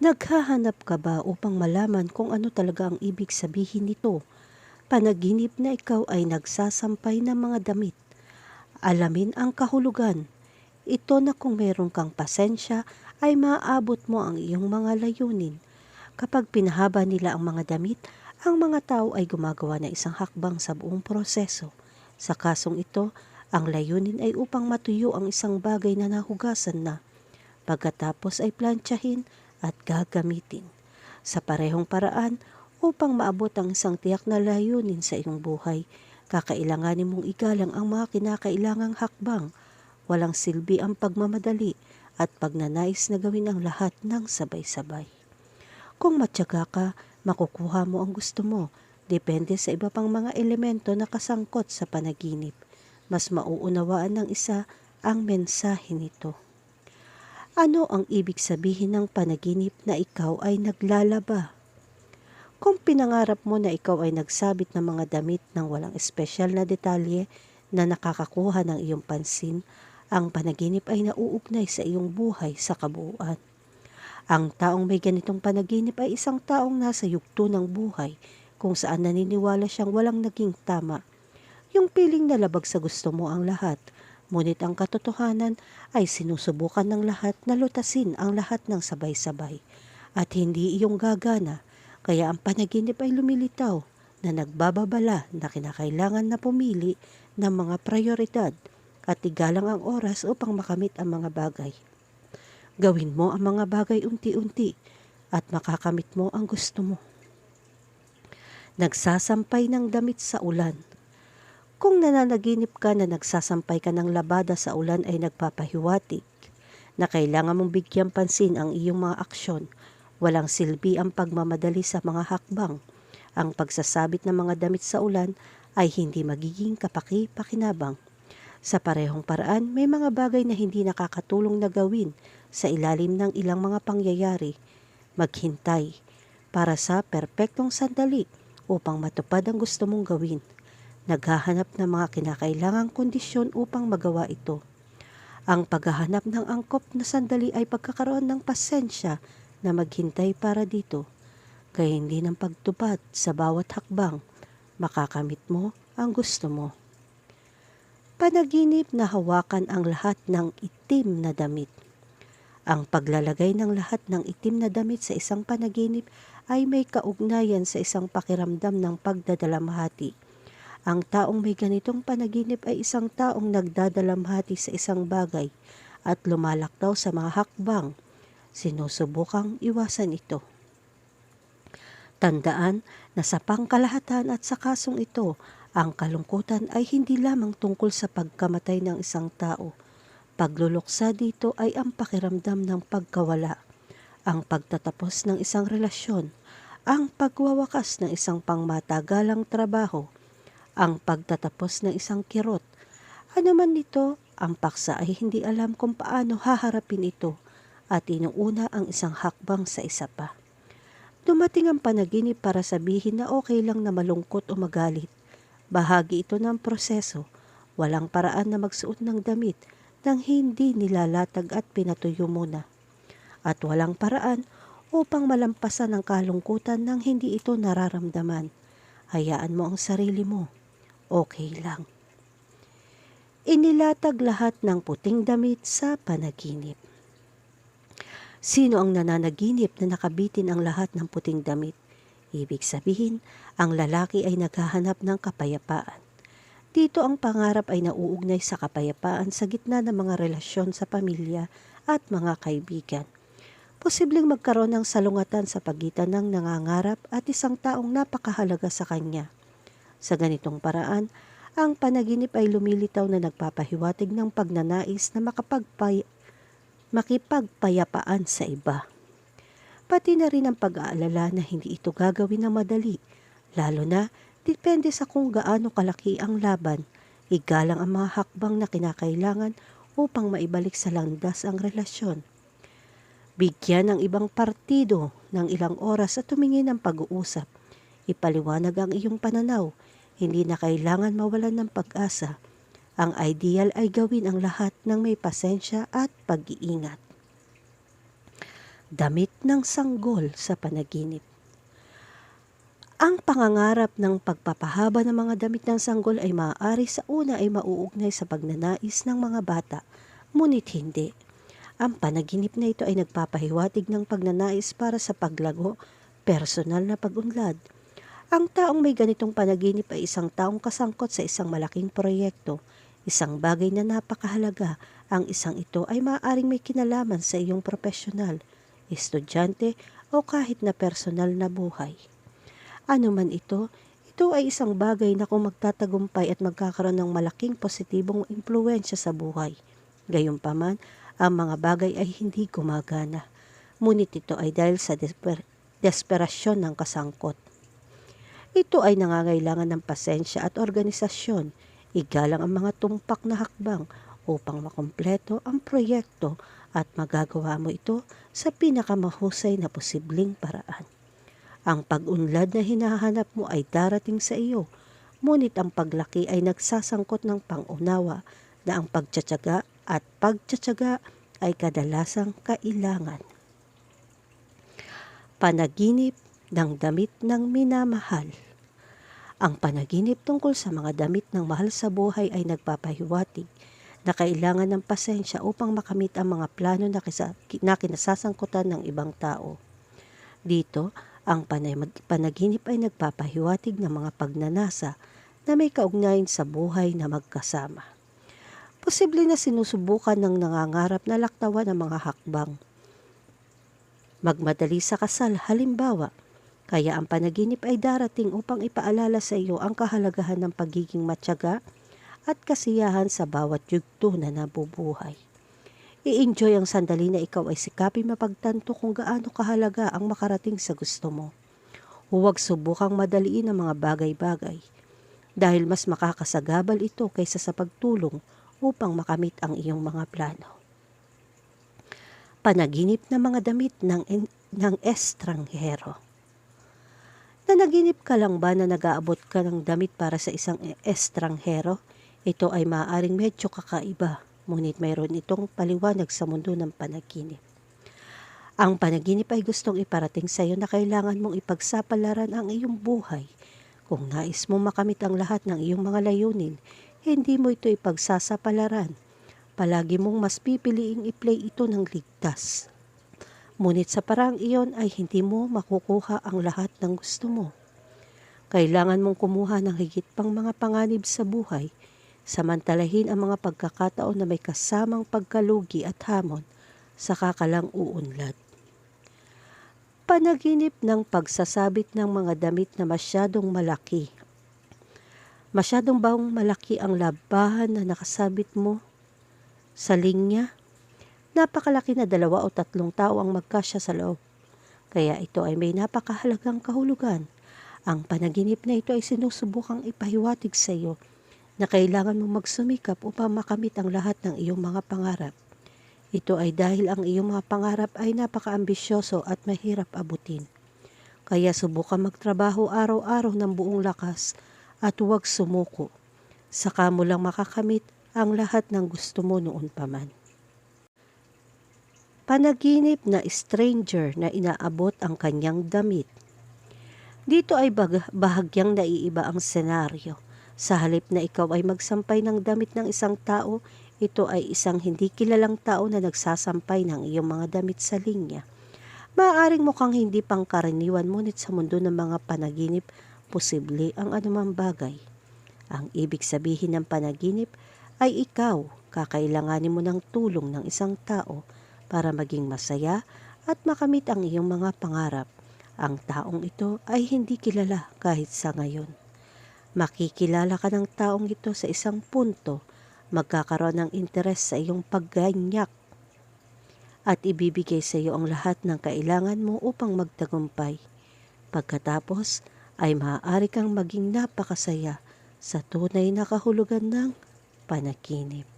Naghahanap ka ba upang malaman kung ano talaga ang ibig sabihin nito? Panaginip na ikaw ay nagsasampay ng mga damit. Alamin ang kahulugan. Ito na kung meron kang pasensya ay maaabot mo ang iyong mga layunin. Kapag pinahaba nila ang mga damit, ang mga tao ay gumagawa ng isang hakbang sa buong proseso. Sa kasong ito, ang layunin ay upang matuyo ang isang bagay na nahugasan na. Pagkatapos ay plantsahin at gagamitin sa parehong paraan upang maabot ang isang tiyak na layunin sa iyong buhay. Kakailanganin mong igalang ang mga kinakailangang hakbang. Walang silbi ang pagmamadali at pagnanais na gawin ang lahat ng sabay-sabay. Kung matyaga ka, makukuha mo ang gusto mo. Depende sa iba pang mga elemento na kasangkot sa panaginip. Mas mauunawaan ng isa ang mensahe nito. Ano ang ibig sabihin ng panaginip na ikaw ay naglalaba? Kung pinangarap mo na ikaw ay nagsabit ng mga damit ng walang espesyal na detalye na nakakakuha ng iyong pansin, ang panaginip ay nauugnay sa iyong buhay sa kabuuan. Ang taong may ganitong panaginip ay isang taong nasa yugto ng buhay kung saan naniniwala siyang walang naging tama. Yung piling na labag sa gusto mo ang lahat – Ngunit ang katotohanan ay sinusubukan ng lahat na lutasin ang lahat ng sabay-sabay at hindi iyong gagana kaya ang panaginip ay lumilitaw na nagbababala na kinakailangan na pumili ng mga prioridad at igalang ang oras upang makamit ang mga bagay. Gawin mo ang mga bagay unti-unti at makakamit mo ang gusto mo. Nagsasampay ng damit sa ulan kung nananaginip ka na nagsasampay ka ng labada sa ulan ay nagpapahiwatig na kailangan mong bigyan pansin ang iyong mga aksyon. Walang silbi ang pagmamadali sa mga hakbang. Ang pagsasabit ng mga damit sa ulan ay hindi magiging kapaki-pakinabang. Sa parehong paraan, may mga bagay na hindi nakakatulong na gawin sa ilalim ng ilang mga pangyayari. Maghintay para sa perpektong sandali upang matupad ang gusto mong gawin naghahanap ng mga kinakailangang kondisyon upang magawa ito. Ang paghahanap ng angkop na sandali ay pagkakaroon ng pasensya na maghintay para dito, kaya hindi ng pagtupad sa bawat hakbang, makakamit mo ang gusto mo. Panaginip na hawakan ang lahat ng itim na damit. Ang paglalagay ng lahat ng itim na damit sa isang panaginip ay may kaugnayan sa isang pakiramdam ng pagdadalamhati ang taong may ganitong panaginip ay isang taong nagdadalamhati sa isang bagay at lumalaktaw sa mga hakbang. Sinusubukang iwasan ito. Tandaan na sa pangkalahatan at sa kasong ito, ang kalungkutan ay hindi lamang tungkol sa pagkamatay ng isang tao. Pagluluksa dito ay ang pakiramdam ng pagkawala, ang pagtatapos ng isang relasyon, ang pagwawakas ng isang pangmatagalang trabaho, ang pagtatapos ng isang kirot. Ano man nito, ang paksa ay hindi alam kung paano haharapin ito at inuuna ang isang hakbang sa isa pa. Dumating ang panaginip para sabihin na okay lang na malungkot o magalit. Bahagi ito ng proseso. Walang paraan na magsuot ng damit nang hindi nilalatag at pinatuyo muna. At walang paraan upang malampasan ang kalungkutan nang hindi ito nararamdaman. Hayaan mo ang sarili mo okay lang. Inilatag lahat ng puting damit sa panaginip. Sino ang nananaginip na nakabitin ang lahat ng puting damit? Ibig sabihin, ang lalaki ay naghahanap ng kapayapaan. Dito ang pangarap ay nauugnay sa kapayapaan sa gitna ng mga relasyon sa pamilya at mga kaibigan. Posibleng magkaroon ng salungatan sa pagitan ng nangangarap at isang taong napakahalaga sa kanya – sa ganitong paraan, ang panaginip ay lumilitaw na nagpapahiwatig ng pagnanais na makapagpay makipagpayapaan sa iba. Pati na rin ang pag-aalala na hindi ito gagawin na madali, lalo na depende sa kung gaano kalaki ang laban, igalang ang mga hakbang na kinakailangan upang maibalik sa landas ang relasyon. Bigyan ng ibang partido ng ilang oras at tumingin ng pag-uusap. Ipaliwanag ang iyong pananaw hindi na kailangan mawalan ng pag-asa. Ang ideal ay gawin ang lahat ng may pasensya at pag-iingat. Damit ng sanggol sa panaginip. Ang pangangarap ng pagpapahaba ng mga damit ng sanggol ay maaari sa una ay mauugnay sa pagnanais ng mga bata, ngunit hindi. Ang panaginip na ito ay nagpapahiwatig ng pagnanais para sa paglago, personal na pagunlad. Ang taong may ganitong panaginip ay isang taong kasangkot sa isang malaking proyekto, isang bagay na napakahalaga. Ang isang ito ay maaaring may kinalaman sa iyong profesional, estudyante o kahit na personal na buhay. Ano man ito, ito ay isang bagay na kung magtatagumpay at magkakaroon ng malaking positibong impluensya sa buhay. Gayunpaman, ang mga bagay ay hindi gumagana. Ngunit ito ay dahil sa desper- desperasyon ng kasangkot. Ito ay nangangailangan ng pasensya at organisasyon. Igalang ang mga tumpak na hakbang upang makompleto ang proyekto at magagawa mo ito sa pinakamahusay na posibleng paraan. Ang pag-unlad na hinahanap mo ay darating sa iyo, ngunit ang paglaki ay nagsasangkot ng pangunawa na ang pagtsatsaga at pagtsatsaga ay kadalasang kailangan. Panaginip ng damit ng minamahal Ang panaginip tungkol sa mga damit ng mahal sa buhay ay nagpapahiwatig na kailangan ng pasensya upang makamit ang mga plano na, kisa, na kinasasangkutan ng ibang tao. Dito, ang panaginip ay nagpapahiwatig ng mga pagnanasa na may kaugnayan sa buhay na magkasama. Posible na sinusubukan ng nangangarap na laktawan ng mga hakbang. Magmadali sa kasal, halimbawa, kaya ang panaginip ay darating upang ipaalala sa iyo ang kahalagahan ng pagiging matyaga at kasiyahan sa bawat yugto na nabubuhay. I-enjoy ang sandali na ikaw ay sikapin mapagtanto kung gaano kahalaga ang makarating sa gusto mo. Huwag subukang madaliin ang mga bagay-bagay dahil mas makakasagabal ito kaysa sa pagtulong upang makamit ang iyong mga plano. Panaginip na mga damit ng, ng estranghero. Nanaginip ka lang ba na nag-aabot ka ng damit para sa isang estranghero? Ito ay maaaring medyo kakaiba, ngunit mayroon itong paliwanag sa mundo ng panaginip. Ang panaginip ay gustong iparating sa iyo na kailangan mong ipagsapalaran ang iyong buhay. Kung nais mo makamit ang lahat ng iyong mga layunin, hindi mo ito ipagsasapalaran. Palagi mong mas pipiliing i-play ito ng ligtas. Ngunit sa parang iyon ay hindi mo makukuha ang lahat ng gusto mo. Kailangan mong kumuha ng higit pang mga panganib sa buhay, samantalahin ang mga pagkakataon na may kasamang pagkalugi at hamon sa kakalang uunlad. Panaginip ng pagsasabit ng mga damit na masyadong malaki Masyadong bang malaki ang labahan na nakasabit mo sa linya? Napakalaki na dalawa o tatlong tao ang magkasya sa loob. Kaya ito ay may napakahalagang kahulugan. Ang panaginip na ito ay sinusubukang ipahiwatig sa iyo na kailangan mong magsumikap upang makamit ang lahat ng iyong mga pangarap. Ito ay dahil ang iyong mga pangarap ay napakaambisyoso at mahirap abutin. Kaya subukan magtrabaho araw-araw ng buong lakas at huwag sumuko. Saka mo lang makakamit ang lahat ng gusto mo noon pa man. Panaginip na stranger na inaabot ang kanyang damit. Dito ay bahagyang naiiba ang senaryo. Sa halip na ikaw ay magsampay ng damit ng isang tao, ito ay isang hindi kilalang tao na nagsasampay ng iyong mga damit sa linya. Maaaring mukhang hindi pangkaraniwan ngunit sa mundo ng mga panaginip posible ang anumang bagay. Ang ibig sabihin ng panaginip ay ikaw kakailanganin mo ng tulong ng isang tao para maging masaya at makamit ang iyong mga pangarap. Ang taong ito ay hindi kilala kahit sa ngayon. Makikilala ka ng taong ito sa isang punto, magkakaroon ng interes sa iyong pagganyak at ibibigay sa iyo ang lahat ng kailangan mo upang magtagumpay. Pagkatapos, ay maaari kang maging napakasaya sa tunay na kahulugan ng panaginip.